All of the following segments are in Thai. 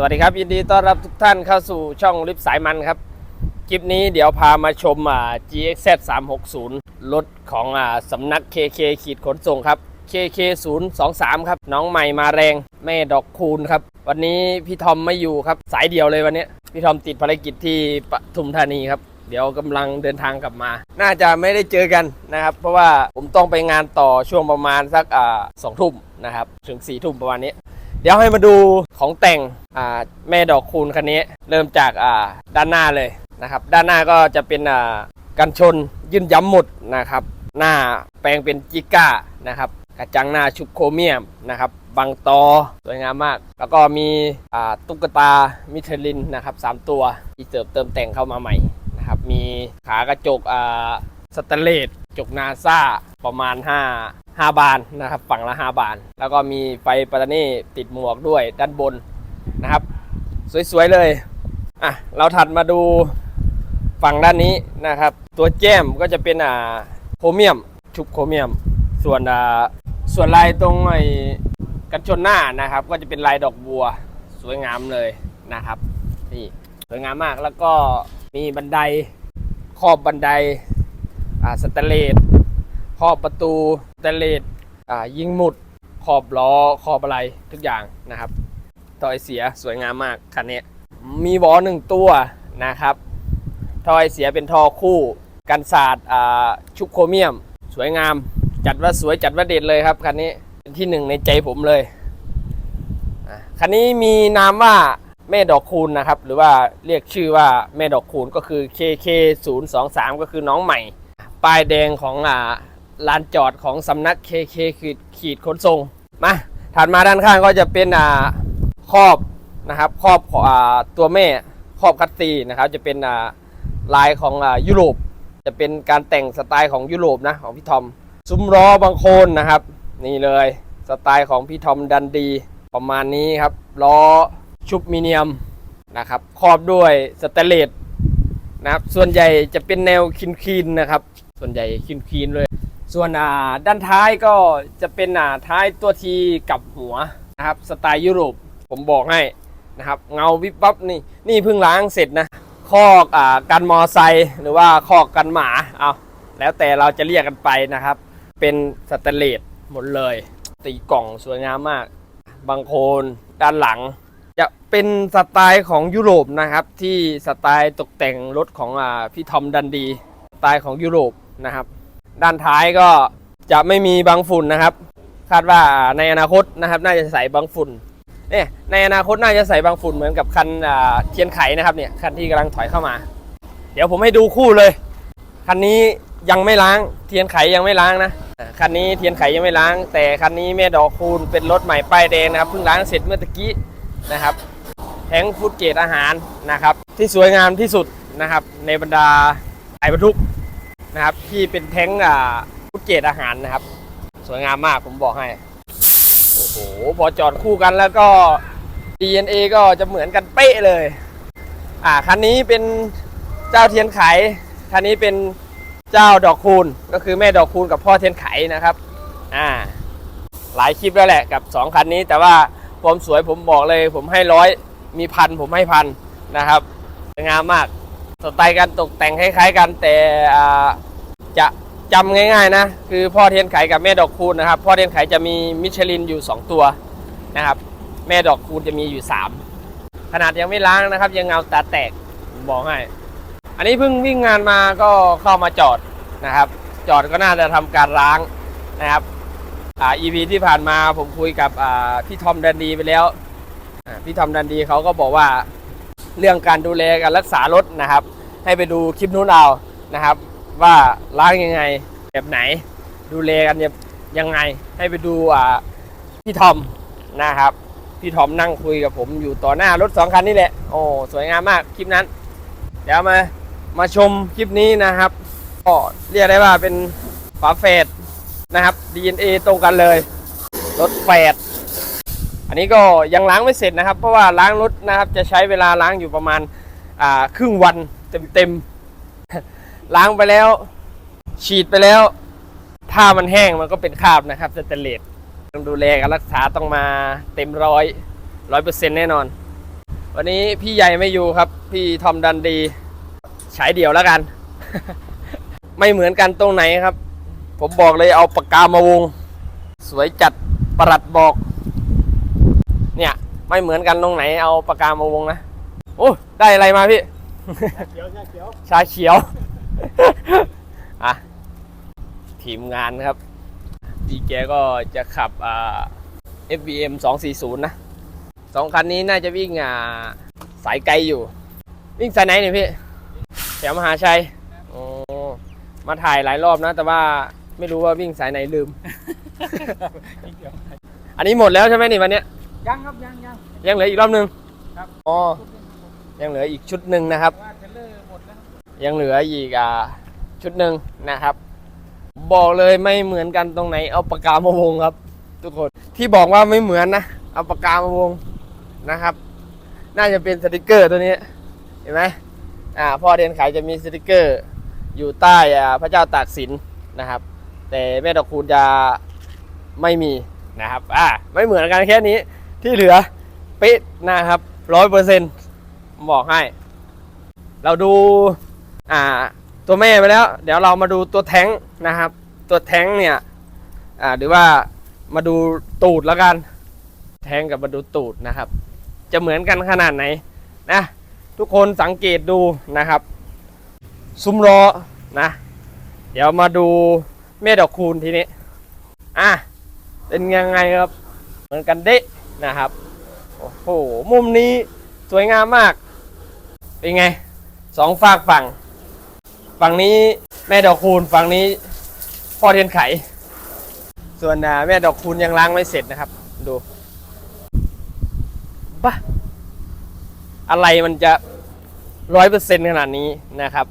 สวัสดีครับ ยินดีต้อนรับทุกท่านเข้าสู่ช่องลิฟสายมันครับ คลิปนี้เดี๋ยวพามาชม GXZ 360รถของสำนัก KK ขีดขนส่งครับ KK 023ครับ น้องใหม่มาแรง แม่ดอกคูณครับ วันนี้พี่ทอมไม่อยู่ครับ สายเดียวเลยวันนี้ พี่ทอมติดภารกิจที่ปทุมธานีครับ เดี๋ยวกำลังเดินทางกลับมา น่าจะไม่ได้เจอกันนะครับ เพราะว่าผมต้องไปงานต่อช่วงประมาณสักอ่าสองทุ่มนะครับ ถึงสี่ทุ่มประมาณนี้ เดี๋ยวให้มาดูของแต่งอ่าแม่ดอกคูณคันนี้ เริ่มจากอ่าด้านหน้าเลยนะครับ ด้านหน้าก็จะเป็นอ่ากันชนยื่นย้ำหมดนะครับ หน้าแปลงเป็นจิก้านะครับ กระจังหน้าชุบโครเมียมนะครับบังตอสวยงามมาก แล้วก็มีตุ๊กตามิเทลินนะครับสามตัวที่เสริมเติมแต่งเข้ามาใหม่นะครับมีขากระจกสแตเลสจกนาซาประมาณ 5 5 บานนะครับฝั่งละ 5 บาน แล้วก็มีไฟปัตตานีติดหมวกด้วยด้านบนนะครับ สวยๆเลยอะเราถัดมาดูฝั่งด้านนี้นะครับ ตัวแจ้มก็จะเป็นอ่าโครเมียมชุบโครเมียม ส่วนอ่า ส่วนลายตรงไอ้กันชนหน้านะครับ ก็จะเป็นลายดอกบัวสวยงามเลยนะครับนี่สวยงามมากแล้วก็มีบันไดครอบบันไดอ่าสแตนเลสขอบประตูสแตนเลสอ่ายิงหมุดขอบล้อขอบอะไรทุกอย่างนะครับทอยเสียสวยงามมากคันนี้มีบอหนึ่งตัวนะครับทอยเสียเป็นทอคู่ กันศาสตร์ชุบโครเมียม สวยงาม จัดว่าสวยจัดว่าเด็ดเลยครับคันนี้เป็นที่หนึ่งในใจผมเลยคันนี้มีนามว่าแม่ดอกคูณนะครับ หรือว่าเรียกชื่อว่าแม่ดอกคูณก็คือ KK 0 2 3 ก็คือน้องใหม่ ป้ายแดงของอ่าลานจอดของสำนัก KK ขีดขีดขนส่งมาถัดมาด้านข้างก็จะเป็นอ่าครอบนะครับครอบของอ่าตัวแม่ครอบคัตซีนะครับ จะเป็นอ่าลายของอ่ายุโรป จะเป็นการแต่งสไตล์ของยุโรปนะของพี่ทอม ซุ้มล้อบางโคนนะครับ นี่เลยสไตล์ของพี่ทอมดันดี ประมาณนี้ครับล้อชุบมิเนียมนะครับครอบด้วยสแตเลสนะครับส่วนใหญ่จะเป็นแนวคินคีนนะครับ ส่วนใหญ่คินคีนเลย ส่วนอ่าด้านท้ายก็จะเป็นอ่าท้ายตัวทีกับหัวนะครับสไตล์ยุโรปผมบอกให้นะครับเงาวิบวับนี่นี่เพิ่งล้างเสร็จนะคอกอ่ากันมอไซค์หรือว่าคอกกันหมาเอาแล้วแต่เราจะเรียกกันไปนะครับ เป็นสแตนเลสหมดเลย ตีกล่องสวยงามมาก บางโคนด้านหลัง จะเป็นสไตล์ของยุโรปนะครับ ที่สไตล์ตกแต่งรถของอพี่ทอมดันดีสไตล์ของยุโรปนะครับ ด้านท้ายก็จะไม่มีบางฝุ่นนะครับ คาดว่าในอนาคตนะครับ น่าจะใส่บางฝุ่นเนี่ยในอนาคตน่าจะใส่บางฝุ่นเหมือนกับคันเทียนไขนะครับเนี่ยคันที่กำลังถอยเข้ามา เดี๋ยวผมให้ดูคู่เลย คันนี้ยังไม่ล้างเทียนไขยังไม่ล้างนะ คันนี้เทียนไขยังไม่ล้าง แต่คันนี้แม่ดอกคูณเป็นรถใหม่ป้ายแดงนะครับเพิ่งล้างเสร็จเมื่อตะกี้นะครับแทงฟูดเกรดอาหารนะครับ ที่สวยงามที่สุดนะครับ ในบรรดาสายบรรทุกนะครับ ที่เป็นแทงฟูดเกรดอาหารนะครับ สวยงามมากผมบอกให้โอ้โหพอจอดคู่กันแล้วก็ DNA ก็จะเหมือนกันเป๊ะเลย อ่าคันนี้เป็นเจ้าเทียนไขคันนี้เป็น เจ้าดอกคูณก็คือแม่ดอกคูณกับพ่อเทียนไขนะครับอ่าหลายคลิปแล้วแหละกับสองคันนี้ แต่ว่าความสวยผมบอกเลยผมให้ร้อยมีพันผมให้พันนะครับสวยงามมากสไตล์การตกแต่งคล้ายๆกันแต่จะจำง่ายๆนะ คือพ่อเทียนไขกับแม่ดอกคูณนะครับ พ่อเทียนไขจะมีมิชลินอยู่ 2 ตัวนะครับ แม่ดอกคูณจะมีอยู่ 3 ขนาดยังไม่ล้างนะครับ ยังเงาตาแตกผมบอกให้ อันนี้เพิ่งวิ่งงานมาก็เข้ามาจอดนะครับ จอดก็น่าจะทำการล้างนะครับอ่า EP ที่ผ่านมาผมคุยกับอ่าพี่ทอมดันดีไปแล้วพี่ทอมดันดีเขาก็บอกว่าเรื่องการดูแลการรักษารถนะครับ ให้ไปดูคลิปนู้นเอานะครับ ว่าล้างยังไงแบบไหน ดูแลกันยังไง ให้ไปดูอ่าพี่ทอมนะครับพี่ทอมนั่งคุยกับผมอยู่ต่อหน้ารถสองคันนี่แหละ โอ้ สวยงามมากคลิปนั้น เดี๋ยวมา มาชมคลิปนี้นะครับก็เรียกได้ว่าเป็นฝาแฝดนะครับ DNA ตรงกันเลย รถแฝดอันนี้ก็ยังล้างไม่เสร็จนะครับ เพราะว่าล้างรถนะครับจะใช้เวลาล้างอยู่ประมาณอ่าครึ่งวันเต็มๆ ล้างไปแล้ว ฉีดไปแล้ว ถ้ามันแห้งมันก็เป็นคราบนะครับสเตนเลสต้องดูแลการรักษาต้องมาเต็มร้อยร้อยเปอร์เซ็นต์แน่นอน วันนี้พี่ใหญ่ไม่อยู่ครับ พี่ทอมดันดี ฉายเดี่ยวแล้วกัน ไม่เหมือนกันตรงไหนครับ ผมบอกเลยเอาปากกามาวง สวยจัดประหลัดบอก เนี่ย ไม่เหมือนกันตรงไหนเอาปากกามาวงนะโอ้ได้อะไรมาพี่เขียวเขียวชาเขียวอะทีมงานครับพี่แกก็จะขับอ่า FBM 240 นะสองคันนี้น่าจะวิ่งอ่าสายไกลอยู่ วิ่งสายไหนเนี่ยพี่ แถวมหาชัยโอ้มาถ่ายหลายรอบนะ แต่ว่าไม่รู้ว่าวิ่งสายไหนลืมเขียวอันนี้หมดแล้วใช่ไหมนี่วันเนี้ยยังครับยังยังยังเหลืออีกรอบหนึงครับอ๋อยังเหลืออีกชุดหนึ่งนะครับ ว่าเทรลเลอร์หมดแล้วยังเหลืออีกอ่าชุดหนึ่งนะครับ บอกเลยไม่เหมือนกันตรงไหนเอาปากกามาวงครับ ทุกคนที่บอกว่าไม่เหมือนนะเอาปากกามาวงนะครับ น่าจะเป็นสติกเกอร์ตัวนี้เห็นไหม อ่าพ่อเดนขายจะมีสติกเกอร์ อยู่ใต้อ่าพระเจ้าตากสินนะครับ แต่แม่ดอกคูณจะไม่มีนะครับอ่าไม่เหมือนกันแค่นี้ที่เหลือเป๊ะนะครับร้อยเปอร์เซ็นต์บอกให้ เราดูอ่าตัวแม่ไปแล้ว เดี๋ยวเรามาดูตัวแท้งนะครับ ตัวแท้งเนี่ยอ่าหรือว่ามาดูตูดแล้วกัน แท้งกับมาดูตูดนะครับ จะเหมือนกันขนาดไหนนะ ทุกคนสังเกตดูนะครับ ซุ้มล้อนะ เดี๋ยวมาดูแม่ดดอกคูณทีนี้ อะ เป็นยังไงครับ เหมือนกันเดะนะครับ โอ้โห มุมนี้สวยงามมาก เป็นไง สองฝากฝั่ง ฝั่งนี้แม่ดอกคูณ ฝั่งนี้พ่อเทียนไข ส่วนแม่ดอกคูณยังล้างไม่เสร็จนะครับ ดูปะ อะไรมันจะร้อยเปอร์เซ็นต์ขนาดนี้นะครับ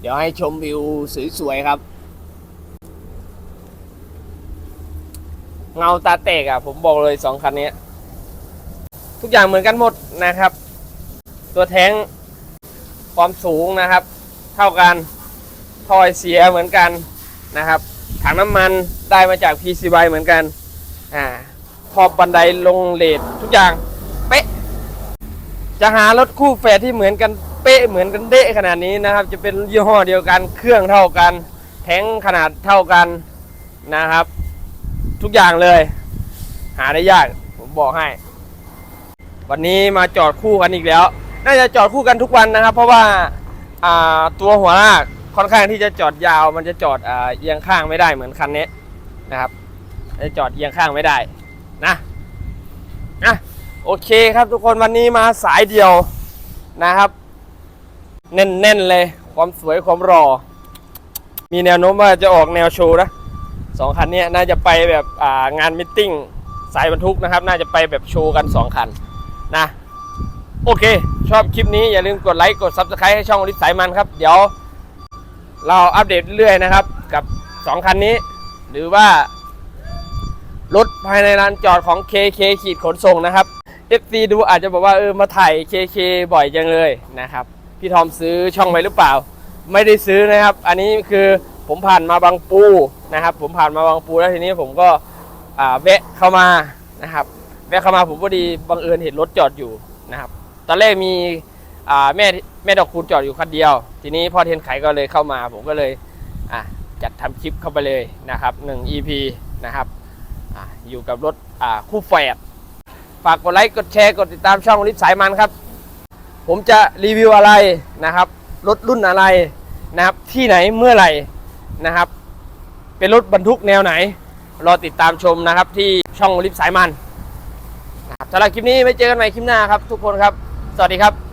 เดี๋ยวให้ชมวิวสวยๆครับ เงาตาเตกอะ ผมบอกเลยสองคันนี้ ทุกอย่างเหมือนกันหมดนะครับ ตัวแท้งความสูงนะครับ เท่ากันทอยเสียเหมือนกันนะครับ ถังน้ำมันได้มาจาก PCY เหมือนกัน อ่าขอบบันไดลงเลททุกอย่าง จะหารถคู่แฝดที่เหมือนกันเป๊ะเหมือนกันเดะขนาดนี้นะครับ จะเป็นยี่ห้อเดียวกันเครื่องเท่ากัน แท้งขนาดเท่ากันนะครับ ทุกอย่างเลย หาได้ยากผมบอกให้ วันนี้มาจอดคู่กันอีกแล้ว น่าจะจอดคู่กันทุกวันนะครับ เพราะว่าอ่าตัวหัวลากค่อนข้างที่จะจอดยาว มันจะจอดเอียงข้างไม่ได้เหมือนคันนี้นะครับจะจอดเอียงข้างไม่ได้นะนะ โอเคครับทุกคนวันนี้มาสายเดียวนะครับ แน่นๆเลย ความสวยความรอ มีแนวโน้มว่าจะออกแนวโชว์นะสองคันนี้น่าจะไปแบบางานมิทติ้งสายบรรทุกนะครับ น่าจะไปแบบโชว์กันสองคันนะ โอเค ชอบคลิปนี้อย่าลืมกดไลค์กด Subscribe ให้ช่องลิฟสายมันครับ เดี๋ยว เราอัปเดตเรื่อยๆนะครับ กับ 2 คันนี้ หรือว่า รถภายในลานจอดของ KK ขีดขนส่งนะครับ FC ดูอาจจะบอกว่าเออมาถ่าย KK บ่อยจังเลยนะครับ พี่ทอมซื้อช่องไวหรือเปล่า ไม่ได้ซื้อนะครับ อันนี้คือผมผ่านมาบางปูนะครับ ผมผ่านมาบางปูแล้วทีนี้ผมก็อ่าแวะเข้ามานะครับแวะเข้ามาผมพอดีบังเอิญเห็นรถจอดอยู่นะครับ ตอนแรกมีอ่าแม่แม่ดอกคูณจอดอยู่คันเดียว ทีนี้พ่อเทียนไขก็เลยเข้ามา ผมก็เลยอะจัดทำคลิปเข้าไปเลยนะครับ1 EP นะครับออยู่กับรถคู่แฝด ฝากกดไลค์กดแชร์กดติดตามช่องลิฟสายมันครับ ผมจะรีวิวอะไรนะครับรถรุ่นอะไรนะครับที่ไหนเมื่อไหร่นะครับ เป็นรถบรรทุกแนวไหน รอติดตามชมนะครับที่ช่องลิฟสายมันนะครับสำหรับคลิปนี้ไว้เจอกันใหม่คลิปหน้าครับ ทุกคนครับ สวัสดีครับ